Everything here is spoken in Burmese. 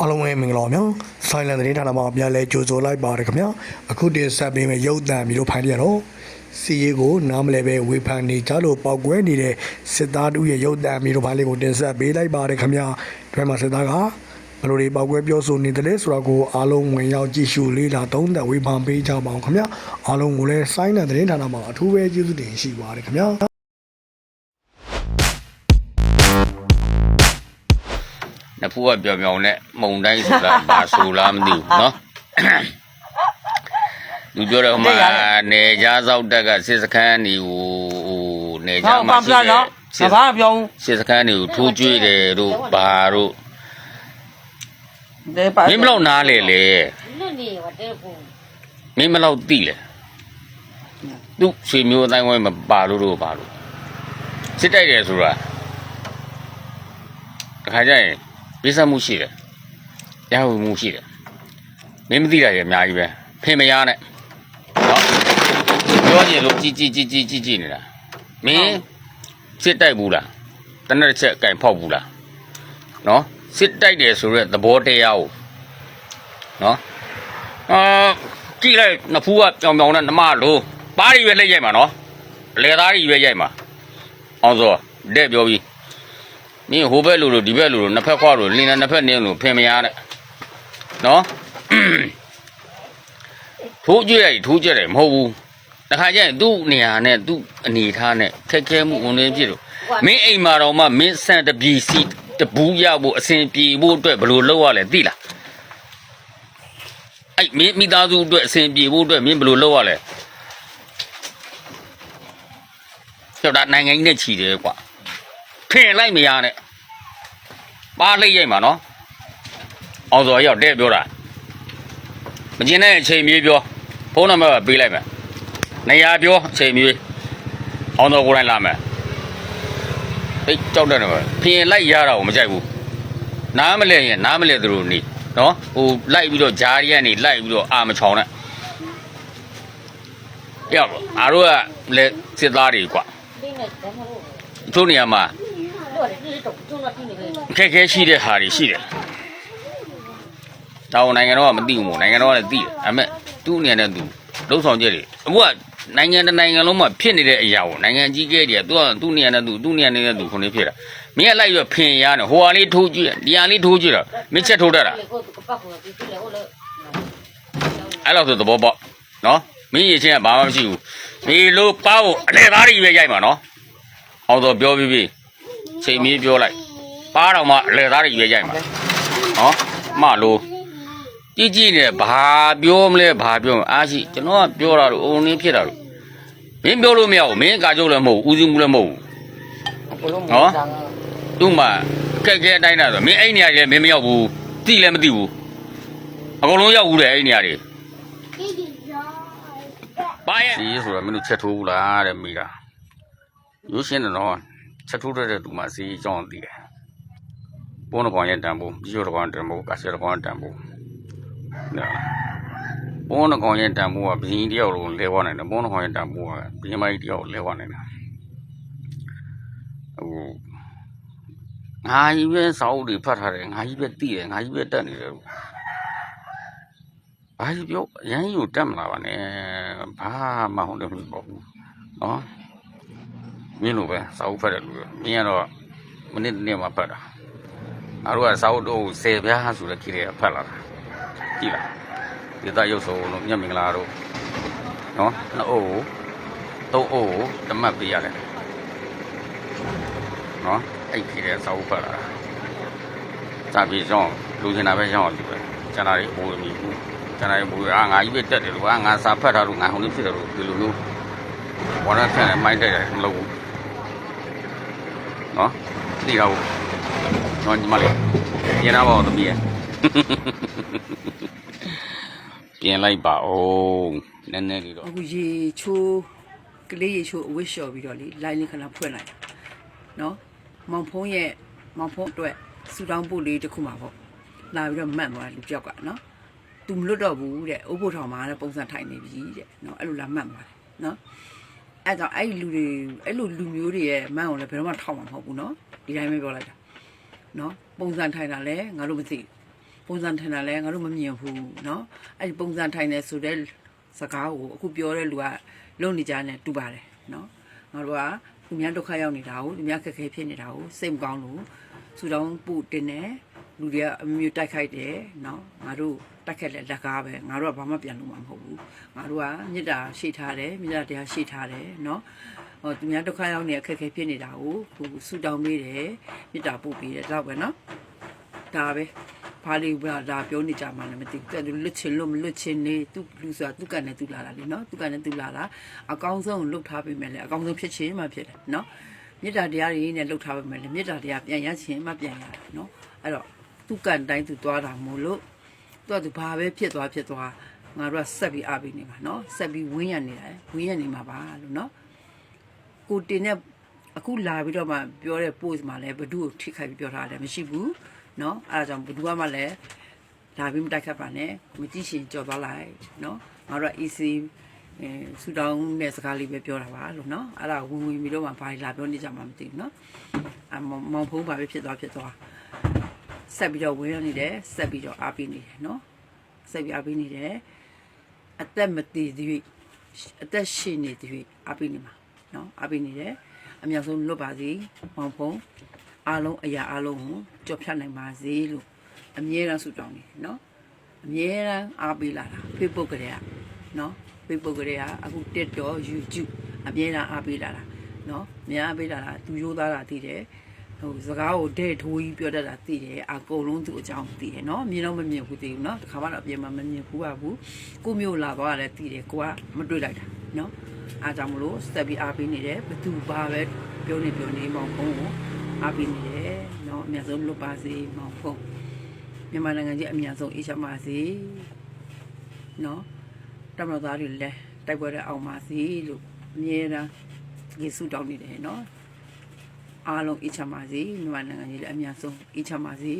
အားလုံးပဲမင်္ဂလာပါဗျာ။ Silent သတင်းဌာနမှာပြန်လဲကြိုဆိုလိုက်ပါတယ်ခင်ဗျာ။အခုတင်ဆက်ပေးမယ့်ရုပ်သံမျိုးဖိုင်ရတော့စီရီကိုနားမလဲပဲဝေဖန်နေကြလို့ပောက်ကွဲနေတဲ့စစ်သားတို့ရဲ့ရုပ်သံမျိုးဖိုင်လေးကိုတင်ဆက်ပေးလိုက်ပါတယ်ခင်ဗျာ။ဒီမှာစစ်သားကဘယ်လိုတွေပောက်ကွဲပြောဆိုနေတယ်လဲဆိုတာကိုအားလုံးဝင်ရောက်ကြည့်ရှုလေ့လာသုံးသပ်ဝေဖန်ပေးကြပါအောင်ခင်ဗျာ။အားလုံးကိုလည်း Silent သတင်းဌာနမှာအထူးပဲကျေးဇူးတင်ရှိပါတယ်ခင်ဗျာ။ နဖူးကပြောင်ပြောင်နဲ့မုံတိုင်းဆိုတာဘာဆိုလားမသိဘူးเนาะသူပြောတော့ဟိုမှာနေကြစောက်တက်ကစစ်စခန်းနေဟိုဟိုနေကြ ဟော မှာ ပန်ပ ရှိ လာ တဲ့ နော် စစ် ဘာမှပြောင်း စစ်စခန်းတွေကိုထိုးကျွေးတယ်တို့ဘာတို့ တယ်ပါ မင်းမလို့နားလေလေ လွတ်နေပါတဲ့ပုံ မင်းမလို့တိလေသူဆွေမျိုးအတိုင်းဝိုင်းမပါလို့တို့ပါလို့စစ်တိုက်တယ်ဆိုတာတခါကျရင် ပြဿမှုရှိတယ်ရဟမှုရှိတယ်မင်းမသိတာရအများကြီးပဲဖင်မရနဲ့နော်ပြောကြည့်လို့ជីជីជីជីជីជីနေတာမင်းစစ်တိုက်ဘူးလားတနက်တစ်ချက်ကင်ဖောက်ဘူးလားနော်စစ်တိုက်တယ်ဆိုရက်သဘောတရားကိုနော်အာကြည့်လိုက်နဖူးကကြောင်ကြောင်နဲ့နမလို့ပါးရီပဲလက်ရိုက်မှာနော်အလေသားကြီးပဲရိုက်မှာအောင်စောတဲ့ပြောပြီး မင်းဟိုဘက်လူလို့ဒီဘက်လူလို့နှစ်ဖက်ခွာလို့လင်းနဲ့နှစ်ဖက်နင်းလို့ဖင်မရနဲ့နော်ထိုးကြည့်လိုက်ထိုးကြည့်တယ်မဟုတ်ဘူးတခါကျရင်သူ့နေရာနဲ့သူ့အနေထားနဲ့ခက်ခဲမှုဝင်နေဖြစ်လို့မင်းအိမ်မှာတော့မှမင်းဆန်တပြီစီတဘူးရဖို့အစဉ်ပြေဖို့အတွက်ဘယ်လိုလုပ်ရလဲသိလားအဲ့မင်းမိသားစုအတွက်အစဉ်ပြေဖို့အတွက်မင်းဘယ်လိုလုပ်ရလဲကျောက်တာနိုင်ငံကြီးနဲ့ခြီတယ်ကွာ ဖင်လိုက်မရနဲ့ပါလိုက်ရိုက်မှာနော်အောင်စော်ရောက်တဲ့ပြောတာမကျင်တဲ့အချိန်မြေးပြောဖုန်းနံပါတ်ကပေးလိုက်မယ်နေရာပြောအချိန်မြေးအောင်တော့ကိုယ်တိုင်လာမယ်အေးကြောက်တယ်နော်ဖင်လိုက်ရတာကိုမကြိုက်ဘူးနားမလဲရင်နားမလဲသူတို့နေနော်ဟိုလိုက်ပြီးတော့ဂျားရီကနေလိုက်ပြီးတော့အာမချောင်နဲ့ရောက်အားတို့ကလက်စစ်သားတွေကွာလေးနဲ့ဓမ္မလို့သူ့နေရာမှာ လို့တယ်ဒီတော့ကျုံတော့ဒီနေပဲခက်ခဲရှိတဲ့ဟာတွေရှိတယ်တောင်နိုင်ငံတော်ကမသိဘူးမို့နိုင်ငံတော်ကလည်းသိတယ်ဒါပေမဲ့သူ့အနေနဲ့သူလှုပ်ဆောင်ချက်တွေအခုကနိုင်ငံတစ်နိုင်ငံလုံးမှာဖြစ်နေတဲ့အရာကိုနိုင်ငံကြီးကဲတွေကသူကသူ့နေရာနဲ့သူသူ့နေရာနဲ့သူခုနေဖြစ်တာမင်းကလိုက်ရဖင်ရနဲ့ဟိုဟာလေးထိုးကြည့်ဒီဟာလေးထိုးကြည့်တော့မင်းချက်ထိုးတတ်တာလေကိုကပတ်ကိုဒီလေဟိုလေအဲ့လောက်ဆိုသဘောပေါက်နော်မင်းရချင်းကဘာမှမရှိဘူးဒီလိုပါဖို့အလေသားတွေပဲရိုက်မှာနော်အောင်တော့ပြောပြီးပြီ ချိန်မီးပြောလိုက်ပါတော့မှအလေသားတွေပဲရိုက်မှာနော်မလို့ကြည့်ကြည့်နေဘာပြောမလဲဘာပြောမလဲအားရှိကျွန်တော်ကပြောတာလို့အုံနင်းဖြစ်တာလို့မင်းပြောလို့မရဘူးမင်းကာကြုတ်လည်းမဟုတ်ဘူးဦးစီးမှုလည်းမဟုတ်ဘူးဘလုံးနော်သူ့မှာကက်ခဲအတိုင်းတာဆိုမင်းအဲ့နေရာကြီးလည်းမင်းမရောက်ဘူးတိလည်းမသိဘူးအကုန်လုံးရောက်ဘူးတဲ့အဲ့နေရာတွေဘာရဲ့စီးဆိုတာမင်းတို့ချက်ထိုးဘူးလားတဲ့မိတာရိုးရှင်းတယ်တော့ ချက်ထိုးတဲ့သူမှစီးအကြောင်းသိတယ်ဘုန်းတော်ကောင်ရဲ့တန်ဖို့ပြီးတော့ကောင်တန်ဖို့ကာစီတော်ကောင်တန်ဖို့နော်ဘုန်းတော်ကောင်ရဲ့တန်ဖို့ကဘင်းတယောက်လုံးလဲဝနိုင်တယ်ဘုန်းတော်ကောင်ရဲ့တန်ဖို့ကဘင်းမကြီးတယောက်လဲဝနိုင်တယ်ဟိုငါကြီးပဲစာအုပ်တွေဖတ်ထားတယ်ငါကြီးပဲသိတယ်ငါကြီးပဲတက်နေတယ်လို့ဘာကြီးပြောရမ်းကြီးကိုတက်မလာပါနဲ့ဘာမှဟုတ်တယ်မဟုတ်ဘူးနော် မင်းလိုပဲစာအုပ်ဖတ်တယ်လို့မင်းကတော့မနေ့တနေ့မှဖတ်တာငါတို့ကစာအုပ်တော့ဆယ်ပြားဆိုတဲ့ခေတ်ကဖတ်လာတာကြည့်လားဒီသားရုပ်စုံလို့မြတ်မင်္ဂလာတို့နော်နှစ်အိုးကိုသုံးအိုးကိုတမတ်ပေးရတယ်နော်အဲ့ခေတ်တဲ့စာအုပ်ဖတ်လာတာစာပြေကြောင်းလူချင်တာပဲရောင်းအောင်ဒီပဲကျန်တာတွေဘိုးမီဘူးကျန်တာတွေဘိုးအာငါကြီးပဲတက်တယ်လို့အာငါစာဖတ်ထားလို့ငါဟိုလေးဖြစ်တယ်လို့ဒီလိုမျိုးဘောရဆန်နဲ့မိုင်းတက်တယ်မလုပ်ဘူး နော်သိတော့နော်ညီမလေးပြင်လာပါဦးသမီးရဲ့ပြင်လိုက်ပါဦးနည်းနည်းလေးတော့အခုရေချိုးကလေးရေချိုးအဝတ်လျှော်ပြီးတော့လေလိုင်းလေးခဏဖွင့်လိုက်နော်မောင်ဖုံးရဲ့မောင်ဖုံးအတွက်ဆူတောင်းပို့လေးတစ်ခုမှာပေါ့လာပြီးတော့မှတ်သွားတယ်လူပြောက်ကနော်သူမလွတ်တော့ဘူးတဲ့အိုးဖို့ထောင်မှာတဲ့ပုံစံထိုင်နေပြီတဲ့နော်အဲ့လိုလာမှတ်သွားတယ်နော် အဲ့တော့အဲ့ဒီလူတွေအဲ့လိုလူမျိုးတွေရဲ့မန်းကိုလည်းဘယ်တော့မှထောက်မှာမဟုတ်ဘူးနော်ဒီတိုင်းပဲပြောလိုက်တာနော်ပုံစံထိုင်တာလည်းငါတို့မသိဘူး ပုံစံထိုင်တာလဲငါတို့မမြင်ဘူးเนาะအဲ့ဒီပုံစံထိုင်နေဆိုတဲ့စကားကိုအခုပြောတဲ့လူကလုံနေကြတယ်တူပါတယ်เนาะငါတို့ကသူများဒုက္ခရောက်နေတာကိုသူများခက်ခဲဖြစ်နေတာကိုစိတ်မကောင်းလို့ဆူတောင်းပူတင်တယ် လူတွေကအမျိုးတိုက်ခိုက်တယ်နော်ငါတို့တိုက်ခက်လက်လက်ကားပဲငါတို့ကဘာမှပြန်လို့မဟုတ်ဘူးငါတို့ကမေတ္တာရှိထားတယ်မေတ္တာတရားရှိထားတယ်နော်ဟောသူများဒုက္ခရောက်နေအခက်အခဲဖြစ်နေတာကိုသူဆူတောင်းပေးတယ်မေတ္တာပို့ပေးတယ်တော့ပဲနော်ဒါပဲဘာလို့ဒါပြောနေကြမှလည်းမသိဘူးသူလွတ်ချင်းလို့မလွတ်ချင်းနေသူလူဆိုတာသူကနဲ့သူလာတာလေနော်သူကနဲ့သူလာတာအကောင်းဆုံးလုတ်ထားပေးမယ်လေအကောင်းဆုံးဖြစ်ချင်းမှဖြစ်တယ်နော်မေတ္တာတရားတွေနဲ့လှုပ်ထားပါမယ်လေမေတ္တာတရားပြန်ရခြင်းမှပြန်ရတယ်နော်အဲ့တော့ သူ့ကန်တိုင်းသူသွားတာမို့လို့သူကသူဘာပဲဖြစ်သွားဖြစ်သွားငါတို့ကဆက်ပြီးအားပေးနေမှာနော်ဆက်ပြီးဝင်းရနေတာဝင်းရနေမှာပါလို့နော်ကိုတင်တဲ့အခုလာပြီးတော့မှပြောတဲ့ post မှာလည်းဘဒုကိုထိခိုက်ပြီးပြောထားတယ်မရှိဘူးနော်အဲဒါကြောင့်ဘဒုကမှလည်းလာပြီးမတိုက်ခတ်ပါနဲ့မကြည့်ရှင်ကြော်သွားလိုက်နော်ငါတို့က EC အဲဆူတောင်းတဲ့စကားလေးပဲပြောတာပါလို့နော်အဲ့ဒါဝင်ဝင်ပြီးတော့မှဘာလာပြောနေကြမှာမသိဘူးနော်အမောင်ဖုံးဘာပဲဖြစ်သွားဖြစ်သွား ဆက်ပြီးတော့ဝေးရနေတယ်ဆက်ပြီးတော့အားပေးနေတယ်နော်ဆက်ပြီးအားပေးနေတယ်အသက်မတည်သေးအသက်ရှင်နေသေးအားပေးနေမှာနော်အားပေးနေတယ်အများဆုံးလွတ်ပါစေမောင်ဖုံအားလုံးအရာအားလုံးကိုကြော်ဖြတ်နိုင်ပါစေလို့အမြဲတမ်းဆုတောင်းနေနော်အမြဲတမ်းအားပေးလာတာ Facebook ကလေးကနော် Facebook ကလေးကအခု TikTok YouTube အမြဲတမ်းအားပေးလာတာနော်များအားပေးလာတာသူရိုးသားတာသိတယ် ဟိုစကားကိုတဲ့ထိုးကြီးပြောတတ်တာသိတယ်အကုန်လုံးသူ့အကြောင်းသိတယ်နော်မြင်တော့မမြင်ဘူးသိဘူးနော်တခါမှတော့အပြင်မှာမမြင်ဘူးပါဘူးကိုမျိုးလာသွားတယ်သိတယ်ကိုကမတွေ့လိုက်တာနော်အားကြောင့်မလို့စတက်ပြီးအားပေးနေတယ်ဘသူဘာပဲပြောနေပြောနေမောင်ဖုံးကိုအားပေးနေတယ်နော်အများဆုံးလွတ်ပါစေမောင်ဖုံးမြန်မာနိုင်ငံကြီးအများဆုံးအေးချမ်းပါစေနော်တမန်တော်သားတွေလည်းတိုက်ပွဲတဲ့အောင်ပါစေလို့အမြဲတမ်းယေရှုတောင်းနေတယ်နော် အားလုံးအေးချမ်းပါစေမြန်မာနိုင်ငံကြီးလည်းအများဆုံးအေးချမ်းပါစေ